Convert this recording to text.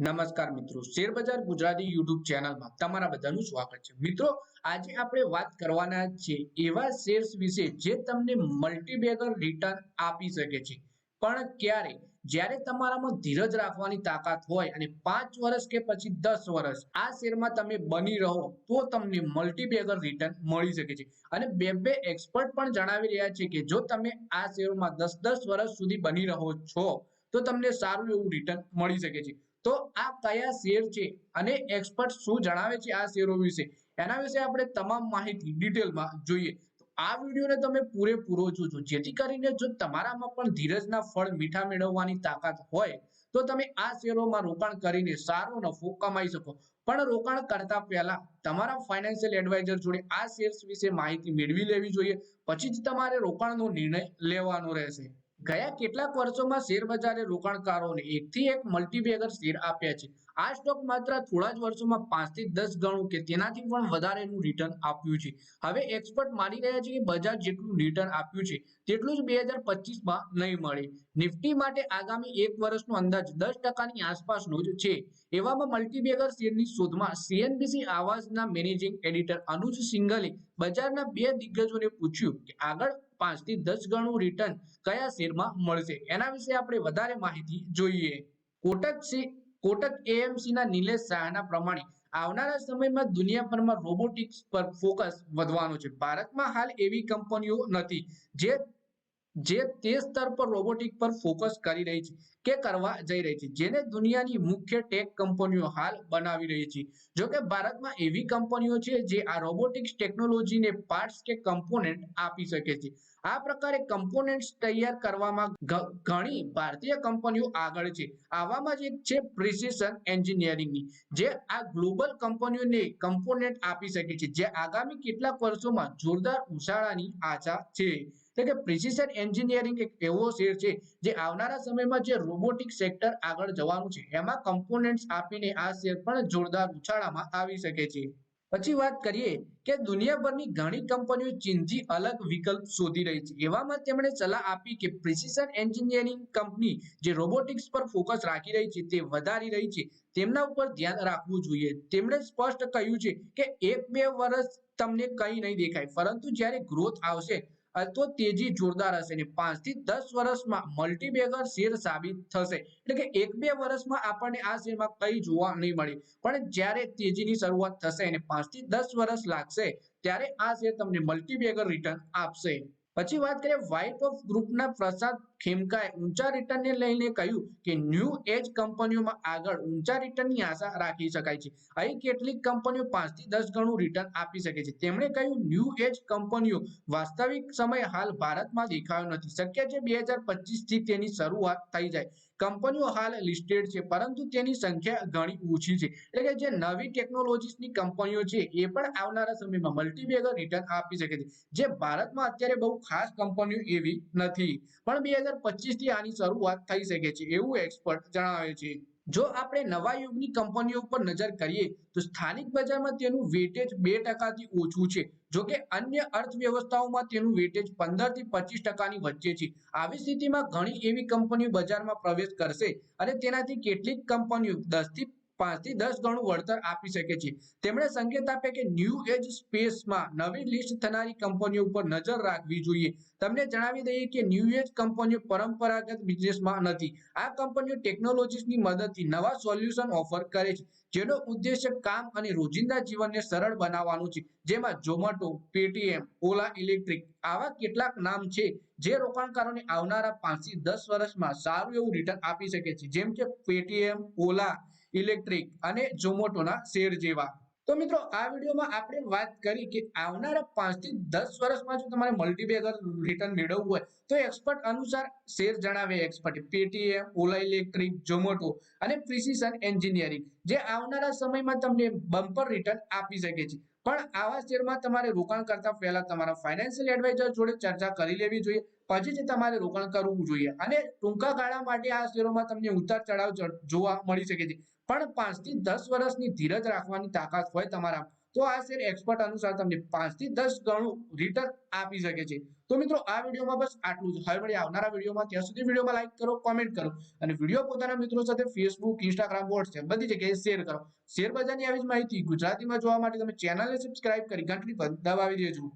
નમસ્કાર મિત્રો. શેરબજાર ગુજરાતી યુટ્યુબ ચેનલમાં તમારા બધાનું સ્વાગત છે. મિત્રો, આજે આપણે વાત કરવાના છે એવા શેર્સ વિશે જે તમને મલ્ટીબેગર રિટર્ન આપી શકે છે. પણ ક્યારે? જ્યારે તમારામાં ધીરજ રાખવાની તાકાત હોય અને પાંચ વર્ષ કે પછી દસ વર્ષ આ શેરમાં તમે બની રહો, તો તમને મલ્ટીબેગર રિટર્ન મળી શકે છે. અને બે બે એક્સપર્ટ પણ જણાવી રહ્યા છે કે જો તમે આ શેરમાં દસ દસ વર્ષ સુધી બની રહો છો, તો તમને સારું એવું રિટર્ન મળી શકે છે. તો આ કયા શેર છે અને એક્સપર્ટ શું જણાવે છે આ શેરો વિશે? એના વિશે આપણે તમામ માહિતી ડિટેલમાં જોઈએ. આ વિડીયોને તમે પૂરેપૂરો જોજો. જેથી કરીને જો તમારામાં પણ ધીરજના ફળ મીઠા મેળવવાની તાકાત હોય, તો તમે આ શેરોમાં રોકાણ કરીને સારો નફો કમાઈ શકો. પણ રોકાણ કરતા પહેલા તમારા ફાઇનાન્શિયલ એડવાઇઝર જોડે આ શેર્સ વિશે માહિતી મેળવી લેવી જોઈએ. પછી જ તમારે રોકાણનો નિર્ણય લેવાનો રહેશે. ગયા કેટલાક વર્ષોમાં શેર બજારે રોકાણકારોને એકથી એક મલ્ટીબેગર શેર આપ્યા છે. આ સ્ટોક માત્ર થોડા જ વર્ષોમાં પાંચથી દસ ગણું કે તેનાથી પણ વધારેનું રિટર્ન આપ્યું છે. હવે એક્સપર્ટ માની રહ્યા છે કે બજાર જેટલું રિટર્ન આપ્યું છે, તેટલું જ બે હજાર પચીસમાં નહીં મળે. નિફ્ટી માટે આગામી એક વર્ષનો અંદાજ દસ ટકાની આસપાસનો જ છે. એવામાં મલ્ટીબેગર શેરની શોધમાં સીએનબીસી આવાજના મેનેજિંગ એડિટર અનુજ સિંઘલે બજારના બે દિગ્ગજોને પૂછ્યું કે આગળ પાંચથી દસ ગણું રિટર્ન કયા શેરમાં મળશે? એના વિશે આપણે વધારે માહિતી જોઈએ. કોટક કોટક એએમસી ના નિલેશ શાહના પ્રમાણે આવનારા સમયમાં દુનિયાભરમાં રોબોટિક્સ પર ફોકસ વધવાનો છે. ભારતમાં હાલ એવી કંપનીઓ નથી જે જે તે સ્તર પર રોબોટિક પર ફોકસ કરી રહી છે કે કરવા જઈ રહી છે. જેને દુનિયાની મુખ્ય ટેક કંપનીઓ હાલ બનાવી રહી છે. જો કે ભારતમાં એવી કંપનીઓ છે જે આ રોબોટિક્સ ટેકનોલોજીને પાર્ટ્સ કે કમ્પોનેન્ટ આપી શકે છે. આ પ્રકારે કમ્પોનેન્ટ્સ તૈયાર કરવામાં ઘણી ભારતીય કંપનીઓ આગળ છે. આવામાં જ એક છે પ્રિસિશન એન્જિનિયરિંગની જે આ ગ્લોબલ કંપનીઓને કમ્પોનેન્ટ આપી શકે છે. જે આગામી કેટલાક વર્ષોમાં જોરદાર ઉછાળાની આશા છે. કે પ્રિસિશન એન્જિનિયરિંગ એક એવો શેર છે, જે આવનારા સમયમાં જે રોબોટિક સેક્ટર આગળ જવાનું છે, એમાં કમ્પોનેન્ટ્સ આપીને આ શેર પણ જોરદાર ઉછાળામાં આવી શકે છે. પછી વાત કરીએ કે દુનિયાભરની ઘણી કંપનીઓ ચીનથી અલગ વિકલ્પ શોધી રહી છે. એવામાં તેમણે સલાહ આપી કે પ્રિસિશન એન્જિનિયરિંગ કંપની જે રોબોટિક્સ પર ફોકસ રાખી રહી છે તે વધારી રહી છે. તેમના ઉપર ધ્યાન રાખવું જોઈએ. તેમણે સ્પષ્ટ કહ્યું છે કે એક બે વર્ષ તમને કંઈ નહીં દેખાય. પરંતુ જ્યારે ગ્રોથ આવશે તો તેજી જોરદાર હશે ને પાંચથી દસ વર્ષમાં મલ્ટીબેગર શેર સાબિત થશે. એટલે કે એક બે વર્ષમાં આપણને આ શેરમાં કઈ જોવા નહીં મળે. પણ જ્યારે તેજીની શરૂઆત થશે અને પાંચથી દસ વર્ષ લાગશે, ત્યારે આ શેર તમને મલ્ટીબેગર રિટર્ન આપશે. પછી વાત કરીએ વ્હાઇટ ઓફ ગ્રુપના પ્રસાદ ખેમકાએ ઊંચા રિટર્નને લઈને કહ્યું કે ન્યૂ એજ કંપનીઓમાં આગળ ઊંચા રિટર્નની આશા રાખી શકાય છે. અહીં કેટલીક કંપનીઓ પાંચથી દસ ગણું રિટર્ન આપી શકે છે. તેમણે કહ્યું ન્યૂ એજ કંપનીઓ વાસ્તવિક સમય હાલ ભારતમાં દેખાયો નથી. શક્ય છે બે હજાર પચીસથી તેની શરૂઆત થઈ જાય. કંપનીઓ હાલ લિસ્ટેડ છે, પરંતુ તેની સંખ્યા ઘણી ઓછી છે. એટલે કે જે નવી ટેકનોલોજીસની કંપનીઓ છે, એ પણ આવનારા સમયમાં મલ્ટીબેગર રિટર્ન આપી શકે છે. જે ભારતમાં અત્યારે બહુ ખાસ કંપનીઓ એવી નથી. પણ બે હજાર પચીસથી આની શરૂઆત થઈ શકે છે એવું એક્સપર્ટ જણાવે છે. જો આપણે નવા યુગની કંપનીઓ પર નજર કરીએ, તો સ્થાનિક બજારમાં તેનું વેટેજ બે ટકાથી ઓછું છે. જો કે અન્ય અર્થવ્યવસ્થાઓમાં તેનું વેટેજ પંદરથી પચીસ ટકાની વચ્ચે છે. આવી સ્થિતિમાં ઘણી એવી કંપનીઓ બજારમાં પ્રવેશ કરશે અને તેનાથી કેટલીક કંપનીઓ દસ થી પાંચથી દસ ગણું વળતર આપી શકે છે. તેમણે સંકેત આપ્યા કે ન્યૂ એજ સ્પેસમાં નવી લિસ્ટ થનારી કંપનીઓ ઉપર નજર રાખવી જોઈએ. તમને જણાવી દઈએ કે ન્યૂ એજ કંપનીઓ પરંપરાગત બિઝનેસમાં નથી. આ કંપનીઓ ટેકનોલોજીસની મદદથી નવા સોલ્યુશન ઓફર કરે છે. જેનો ઉદ્દેશ્ય કામ અને રોજિંદા જીવનને સરળ બનાવવાનું છે. જેમાં ઝોમેટો પેટીએમ ઓલા ઇલેક્ટ્રિક આવા કેટલાક નામ છે જે રોકાણકારોને આવનારા પાંચથી દસ વર્ષમાં સારું એવું રિટર્ન આપી શકે છે. જેમ કે પેટીએમ ઓલા ઇલેક્ટ્રિક અને ઝોમેટોના શેર જેવા. તો મિત્રો, આ વિડીયોમાં આપણે વાત કરી કે આવનારા પાંચથી દસ વર્ષમાં જો તમારે મલ્ટીબેગર રિટર્ન મેળવવું હોય, તો એક્સપર્ટ અનુસાર શેર જણાવે expert Paytm Ola electric Zomato અને પ્રિસિશન એન્જિનિયરિંગ જે આવનારા સમયમાં તમને બમ્પર રિટર્ન આપી શકે છે. પણ આવા શેરમાં તમારે રોકાણ કરતા પહેલા તમારા ફાઇનાન્શિયલ એડવાઇઝર જોડે ચર્ચા કરી લેવી જોઈએ, પછી જ તમારે રોકાણ કરવું જોઈએ. અને ટૂંકા ગાળા માટે આ શેરોમાં તમને ઉતાર ચઢાવ જોવા મળી શકે છે. પણ પાંચથી દસ વર્ષની ધીરજ રાખવાની તાકાત હોય તમારા તો આ શેર એક્સપર્ટ અનુસાર તમને પાંચથી દસ ગણું રિટર્ન આપી શકે છે. તો મિત્રો, આ વિડીયોમાં બસ આટલું જ. હવે મળી આવનારા વિડીયોમાં ત્યાં સુધી વિડીયોમાં લાઈક કરો કોમેન્ટ કરો અને વીડિયો પોતાના મિત્રો સાથે ફેસબુક ઇન્સ્ટાગ્રામ વોટ્સએપ બધી જગ્યાએ શેર કરો. શેર બજારની આવી જ માહિતી ગુજરાતીમાં જોવા માટે તમે ચેનલને સબસ્ક્રાઇબ કરી, ઘંટડી પર દબાવી દેજો.